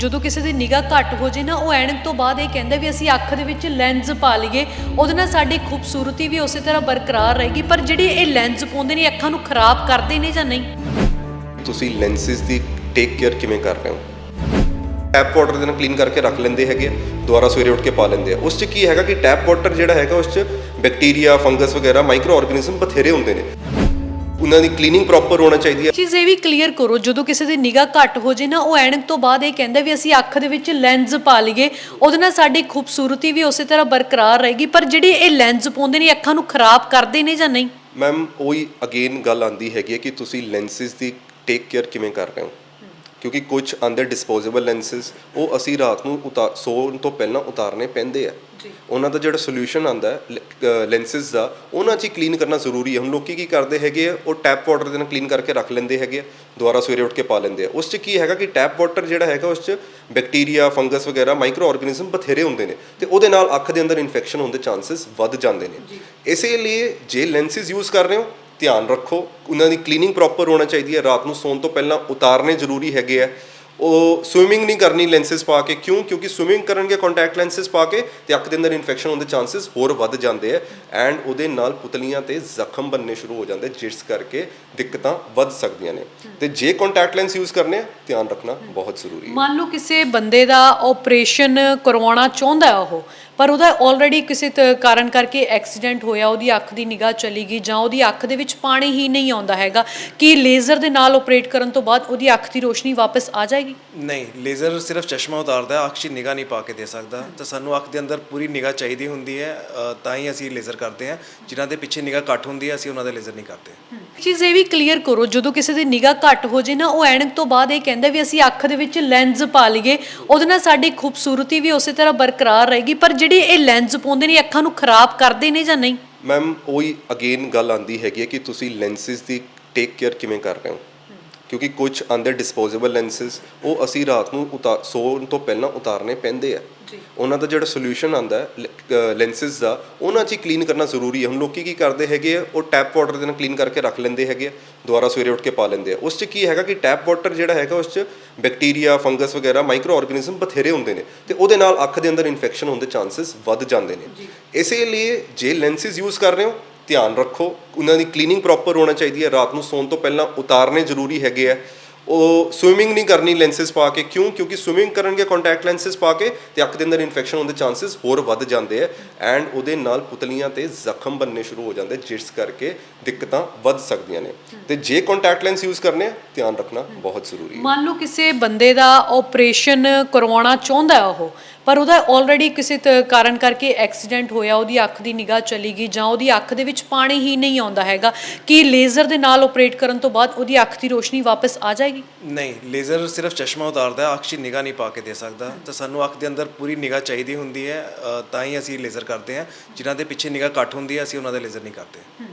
ਜਦੋਂ ਕਿਸੇ ਦੀ ਨਿਗਾਹ ਘੱਟ ਹੋ ਜੇ ਨਾ ਉਹ ਐਨਕ ਤੋਂ ਬਾਅਦ ਇਹ ਕਹਿੰਦਾ ਵੀ ਅਸੀਂ ਅੱਖ ਦੇ ਵਿੱਚ ਲੈਂਸ ਪਾ ਲਈਏ। ਉਹਦੇ ਨਾਲ ਸਾਡੀ ਖੂਬਸੂਰਤੀ ਵੀ ਉਸੇ ਤਰ੍ਹਾਂ ਬਰਕਰਾਰ ਰਹੇਗੀ ਪਰ ਜਿਹੜੇ ਇਹ ਲੈਂਸ ਪਾਉਂਦੇ ਨੇ ਅੱਖਾਂ ਨੂੰ ਖਰਾਬ ਕਰਦੇ ਨੇ ਜਾਂ ਨਹੀਂ? ਤੁਸੀਂ ਲੈਂਸਿਸ ਦੀ ਟੇਕ ਕੇਅਰ ਕਿਵੇਂ ਕਰ ਰਹੇ ਹੋ? ਟੈਪ ਵਾਟਰ ਦੇ ਨਾਲ ਕਲੀਨ ਕਰਕੇ ਰੱਖ ਲੈਂਦੇ ਹੈਗੇ ਆ, ਦੁਬਾਰਾ ਸਵੇਰੇ ਉੱਠ ਕੇ ਪਾ ਲੈਂਦੇ ਆ। ਉਸ 'ਚ ਕੀ ਹੈਗਾ ਕਿ ਟੈਪ ਵਾਟਰ ਜਿਹੜਾ ਹੈਗਾ ਉਸ 'ਚ ਬੈਕਟੀਰੀਆ ਫੰਗਸ ਵਗੈਰਾ ਮਾਈਕਰੋ ਆਰਗੇਨਿਜ਼ਮ ਬਥੇਰੇ ਹੁੰਦੇ ਨੇ। ਉਹਨਾਂ ਦੀ ਕਲੀਨਿੰਗ ਪ੍ਰੋਪਰ ਹੋਣਾ ਚਾਹੀਦੀ ਹੈ। ਚੀਜ਼ ਇਹ ਵੀ ਕਲੀਅਰ ਕਰੋ ਜਦੋਂ ਕਿਸੇ ਦੀ ਨਿਗਾਹ ਘੱਟ ਹੋ ਜੇ ਨਾ ਉਹ ਐਨਕ ਤੋਂ ਬਾਅਦ ਇਹ ਕਹਿੰਦਾ ਵੀ ਅਸੀਂ ਅੱਖ ਦੇ ਵਿੱਚ ਲੈਂਸ ਪਾ ਲਈਏ। ਉਹਦੇ ਨਾਲ ਸਾਡੀ ਖੂਬਸੂਰਤੀ ਵੀ ਉਸੇ ਤਰ੍ਹਾਂ ਬਰਕਰਾਰ ਰਹੇਗੀ ਪਰ ਜਿਹੜੀ ਇਹ ਲੈਂਸ ਪਾਉਂਦੇ ਨੇ ਅੱਖਾਂ ਨੂੰ ਖਰਾਬ ਕਰਦੇ ਨੇ ਜਾਂ ਨਹੀਂ? ਮੈਮ ਉਹੀ ਅਗੇਨ ਗੱਲ ਆਂਦੀ ਹੈਗੀ ਹੈ ਕਿ ਤੁਸੀਂ ਲੈਂਸਿਸ ਦੀ ਟੇਕ ਕੇਅਰ ਕਿਵੇਂ ਕਰ ਰਹੇ ਹੋ? ਕਿਉਂਕਿ ਕੁਝ ਆਂਦੇ ਡਿਸਪੋਜ਼ੇਬਲ ਲੈਂਸਿਸ ਉਹ ਅਸੀਂ ਰਾਤ ਨੂੰ ਉਤਾਰ ਸੌਣ ਤੋਂ ਪਹਿਲਾਂ ਉਤਾਰਨੇ ਪੈਂਦੇ ਆ। ਉਹਨਾਂ ਦਾ ਜਿਹੜਾ ਸੋਲੂਸ਼ਨ ਆਂਦਾ ਹੈ ਲੈਂਸਿਸ ਦਾ ਉਹਨਾਂ 'ਚ ਹੀ ਕਲੀਨ ਕਰਨਾ ਜ਼ਰੂਰੀ ਹੈ ਹੁਣ ਲੋਕੀ ਕੀ ਕਰਦੇ ਹੈਗੇ ਆ ਉਹ ਟੈਪ ਵਾਟਰ ਦੇ ਨਾਲ ਕਲੀਨ ਕਰਕੇ ਰੱਖ ਲੈਂਦੇ ਹੈਗੇ ਆ ਦੁਬਾਰਾ ਸਵੇਰੇ ਉੱਠ ਕੇ ਪਾ ਲੈਂਦੇ ਆ। ਉਸ 'ਚ ਕੀ ਹੈਗਾ ਕਿ ਟੈਪ ਵਾਟਰ ਜਿਹੜਾ ਹੈਗਾ ਉਸ 'ਚ ਬੈਕਟੀਰੀਆ ਫੰਗਸ ਵਗੈਰਾ ਮਾਈਕਰੋ ਆਰਗੇਨਿਜ਼ਮ ਬਥੇਰੇ ਹੁੰਦੇ ਨੇ ਤੇ ਉਹਦੇ ਨਾਲ ਅੱਖ ਦੇ ਅੰਦਰ ਇਨਫੈਕਸ਼ਨ ਹੋਣ ਦੇ ਚਾਂਸਸ ਵੱਧ ਜਾਂਦੇ ਨੇ। ਇਸੇ ਲਈ ਜੇ ਲੈਂਸਿਸ ਯੂਜ਼ ਕਰ ਰਹੇ ਹੋ ਧਿਆਨ ਰੱਖੋ। ਉਹਨਾਂ ਦੀ ਕਲੀਨਿੰਗ ਪ੍ਰੋਪਰ ਹੋਣਾ ਚਾਹੀਦੀ ਹੈ। ਰਾਤ ਨੂੰ ਸੌਣ ਤੋਂ ਪਹਿਲਾਂ ਉਤਾਰਨੇ ਜ਼ਰੂਰੀ ਹੈਗੇ ਆ। ਉਹ ਸਵਿਮਿੰਗ ਨਹੀਂ ਕਰਨੀ ਲੈਂਸਿਸ ਪਾ ਕੇ। ਕਿਉਂ? ਕਿਉਂਕਿ ਸਵਿਮਿੰਗ ਕਰਨਗੇ ਕੰਟੈਕਟ ਲੈਂਸਿਸ ਪਾ ਕੇ ਤੇ ਅੱਖ ਦੇ ਅੰਦਰ ਇਨਫੈਕਸ਼ਨ ਹੋਣ ਦੇ ਚਾਂਸਸ ਹੋਰ ਵੱਧ ਜਾਂਦੇ ਆ। ਐਂਡ ਉਹਦੇ ਨਾਲ ਪੁਤਲੀਆਂ ਤੇ ਜ਼ਖਮ ਬਣਨੇ ਸ਼ੁਰੂ ਹੋ ਜਾਂਦੇ, ਜਿਸ ਕਰਕੇ ਦਿੱਕਤਾਂ ਵੱਧ ਸਕਦੀਆਂ ਨੇ। ਤੇ ਜੇ ਕੰਟੈਕਟ ਲੈਂਸ ਯੂਜ਼ ਕਰਨੇ ਆ, ਧਿਆਨ ਰੱਖਣਾ ਬਹੁਤ ਜ਼ਰੂਰੀ ਹੈ। ਮੰਨ ਲਓ ਕਿਸੇ ਬੰਦੇ ਦਾ ਆਪਰੇਸ਼ਨ ਕਰਵਾਉਣਾ ਚਾਹੁੰਦਾ ਉਹ ਪਰ ਉਹਦਾ ਆਲਰੇਡੀ ਕਿਸੇ ਤ- ਕਾਰਨ ਕਰਕੇ ਐਕਸੀਡੈਂਟ ਹੋਇਆ ਉਹਦੀ ਅੱਖ ਦੀ ਨਿਗਾਹ ਚਲੀ ਗਈ ਜਾਂ ਉਹਦੀ ਅੱਖ ਦੇ ਵਿੱਚ ਪਾਣੀ ਹੀ ਨਹੀਂ ਆਉਂਦਾ ਹੈਗਾ ਕਿ ਲੇਜ਼ਰ ਦੇ ਨਾਲ ਆਪਰੇਟ ਕਰਨ ਤੋਂ ਬਾਅਦ ਉਹਦੀ ਅੱਖ ਦੀ ਰੋਸ਼ਨੀ ਵਾਪਸ ਆ ਜਾਏਗੀ? ਨਹੀਂ ਲੇਜ਼ਰ ਸਿਰਫ ਚਸ਼ਮਾ ਉਤਾਰਦਾ ਹੈ ਅੱਖ 'ਚ ਨਿਗਾਹ ਨਹੀਂ ਪਾ ਕੇ ਦੇ ਸਕਦਾ ਤਾਂ ਸਾਨੂੰ ਅੱਖ ਦੇ ਅੰਦਰ ਪੂਰੀ ਨਿਗਾਹ ਚਾਹੀਦੀ ਹੁੰਦੀ ਹੈ ਅ, ਤਾਂ ਹੀ ਅਸੀਂ ਲੇਜ਼ਰ ਕਰਦੇ ਹਾਂ ਜਿਨ੍ਹਾਂ ਦੇ ਪਿੱਛੇ ਨਿਗਾਹ ਘੱਟ ਹੁੰਦੀ ਹੈ ਅਸੀਂ ਉਹਨਾਂ ਦੇ ਲੇਜ਼ਰ ਨਹੀਂ ਕਰਦੇ। ਚੀਜ਼ ਇਹ ਵੀ ਕਲੀਅਰ ਕਰੋ ਜਦੋਂ ਕਿਸੇ ਦੀ ਨਿਗਾਹ ਘੱਟ ਹੋ ਜੇ ਨਾ ਉਹ ਐਨਕ ਤੋਂ ਬਾਅਦ ਇਹ ਕਹਿੰਦਾ ਵੀ ਅਸੀਂ ਅੱਖ ਦੇ ਵਿੱਚ ਲੈਂਸ ਪਾ ਲਈਏ ਉਹਦੇ ਨਾਲ ਸਾਡੀ ਖੂਬਸੂਰਤੀ ਵੀ ਉਸੇ ਤਰ੍ਹਾਂ ਬਰਕਰਾਰ ਰਹੇਗੀ ਪਰ ਜਿਹੜੀ ਇਹ ਲੈਂਸ ਪਾਉਂਦੇ ਨੇ ਅੱਖਾਂ ਨੂੰ ਖਰਾਬ ਕਰਦੇ ਨੇ ਜਾਂ ਨਹੀਂ? ਮੈਮ ਉਹੀ ਅਗੇਨ ਗੱਲ ਆਂਦੀ ਹੈਗੀ ਹੈ ਕਿ ਤੁਸੀਂ ਲੈਂਸਿਸ ਦੀ ਟੇਕ ਕੇਅਰ ਕਿਵੇਂ ਕਰ ਰਹੇ ਹੋ? ਕਿਉਂਕਿ ਕੁਝ ਆਂਦੇ ਡਿਸਪੋਜ਼ੇਬਲ ਲੈਂਸਿਸ ਉਹ ਅਸੀਂ ਰਾਤ ਨੂੰ ਉਤਾਰ ਸੌਣ ਤੋਂ ਪਹਿਲਾਂ ਉਤਾਰਨੇ ਪੈਂਦੇ ਆ। ਉਹਨਾਂ ਦਾ ਜਿਹੜਾ ਸੋਲੂਸ਼ਨ ਆਂਦਾ ਲੈਂਸਿਸ ਦਾ ਉਹਨਾਂ 'ਚ ਹੀ ਕਲੀਨ ਕਰਨਾ ਜ਼ਰੂਰੀ ਹੈ ਹੁਣ ਲੋਕੀ ਕੀ ਕਰਦੇ ਹੈਗੇ ਆ ਉਹ ਟੈਪ ਵਾਟਰ ਦੇ ਨਾਲ ਕਲੀਨ ਕਰਕੇ ਰੱਖ ਲੈਂਦੇ ਹੈਗੇ ਆ ਦੁਬਾਰਾ ਸਵੇਰੇ ਉੱਠ ਕੇ ਪਾ ਲੈਂਦੇ ਆ। ਉਸ 'ਚ ਕੀ ਹੈਗਾ ਕਿ ਟੈਪ ਵਾਟਰ ਜਿਹੜਾ ਹੈਗਾ ਉਸ 'ਚ ਬੈਕਟੀਰੀਆ ਫੰਗਸ ਵਗੈਰਾ ਮਾਈਕਰੋ ਆਰਗੇਨਿਜ਼ਮ ਬਥੇਰੇ ਹੁੰਦੇ ਨੇ ਤੇ ਉਹਦੇ ਨਾਲ ਅੱਖ ਦੇ ਅੰਦਰ ਇਨਫੈਕਸ਼ਨ ਹੋਣ ਦੇ ਚਾਂਸਸ ਵੱਧ ਜਾਂਦੇ ਨੇ। ਇਸੇ ਲਈ ਜੇ ਲੈਂਸਿਸ ਯੂਜ਼ ਕਰ ਰਹੇ ਹੋ ਧਿਆਨ ਰੱਖੋ। ਉਹਨਾਂ ਦੀ ਕਲੀਨਿੰਗ ਪ੍ਰੋਪਰ ਹੋਣਾ ਚਾਹੀਦੀ ਹੈ। ਰਾਤ ਨੂੰ ਸੌਣ ਤੋਂ ਪਹਿਲਾਂ ਉਤਾਰਨੇ ਜ਼ਰੂਰੀ ਹੈਗੇ ਆ। ਉਹ ਸਵਿਮਿੰਗ ਨਹੀਂ ਕਰਨੀ ਲੈਂਸਿਸ ਪਾ ਕੇ। ਕਿਉਂ? ਕਿਉਂਕਿ ਸਵਿਮਿੰਗ ਕਰਨਗੇ ਕੰਟੈਕਟ ਲੈਂਸਿਸ ਪਾ ਕੇ ਤੇ ਅੱਖ ਦੇ ਅੰਦਰ ਇਨਫੈਕਸ਼ਨ ਹੋਣ ਦੇ ਚਾਂਸਸ ਹੋਰ ਵੱਧ ਜਾਂਦੇ ਆ ਐਂਡ ਉਹਦੇ ਨਾਲ ਪੁਤਲੀਆਂ ਤੇ ਜ਼ਖਮ ਬਣਨੇ ਸ਼ੁਰੂ ਹੋ ਜਾਂਦੇ, ਜਿਸ ਕਰਕੇ ਦਿੱਕਤਾਂ ਵੱਧ ਸਕਦੀਆਂ ਨੇ। ਤੇ ਜੇ ਕੰਟੈਕਟ ਲੈਂਸ ਯੂਜ਼ ਕਰਨੇ ਧਿਆਨ ਰੱਖਣਾ ਬਹੁਤ ਜ਼ਰੂਰੀ ਹੈ। ਮੰਨ ਲਓ ਕਿਸੇ ਬੰਦੇ ਦਾ ਆਪਰੇਸ਼ਨ ਕਰਵਾਉਣਾ ਚਾਹੁੰਦਾ ਉਹ ਪਰ ਉਹਦਾ ਆਲਰੇਡੀ ਕਿਸੇ ਤ- ਕਾਰਨ ਕਰਕੇ ਐਕਸੀਡੈਂਟ ਹੋਇਆ ਉਹਦੀ ਅੱਖ ਦੀ ਨਿਗਾਹ ਚਲੀ ਗਈ ਜਾਂ ਉਹਦੀ ਅੱਖ ਦੇ ਵਿੱਚ ਪਾਣੀ ਹੀ ਨਹੀਂ ਆਉਂਦਾ ਹੈਗਾ ਕਿ ਲੇਜ਼ਰ ਦੇ ਨਾਲ ਆਪਰੇਟ ਕਰਨ ਤੋਂ ਬਾਅਦ ਉਹਦੀ ਅੱਖ ਦੀ ਰੋਸ਼ਨੀ ਵਾਪਸ ਆ ਜਾਏਗੀ? ਨਹੀਂ ਲੇਜ਼ਰ ਸਿਰਫ ਚਸ਼ਮਾ ਉਤਾਰਦਾ ਹੈ ਅੱਖ 'ਚ ਨਿਗਾਹ ਨਹੀਂ ਪਾ ਕੇ ਦੇ ਸਕਦਾ। ਤਾਂ ਸਾਨੂੰ ਅੱਖ ਦੇ ਅੰਦਰ ਪੂਰੀ ਨਿਗਾਹ ਚਾਹੀਦੀ ਹੁੰਦੀ ਹੈ ਅ, ਤਾਂ ਹੀ ਅਸੀਂ ਲੇਜ਼ਰ ਕਰਦੇ ਹਾਂ। ਜਿਨ੍ਹਾਂ ਦੇ ਪਿੱਛੇ ਨਿਗਾਹ ਘੱਟ ਹੁੰਦੀ ਹੈ ਅਸੀਂ ਉਹਨਾਂ ਦੇ ਲੇਜ਼ਰ ਨਹੀਂ ਕਰਦੇ।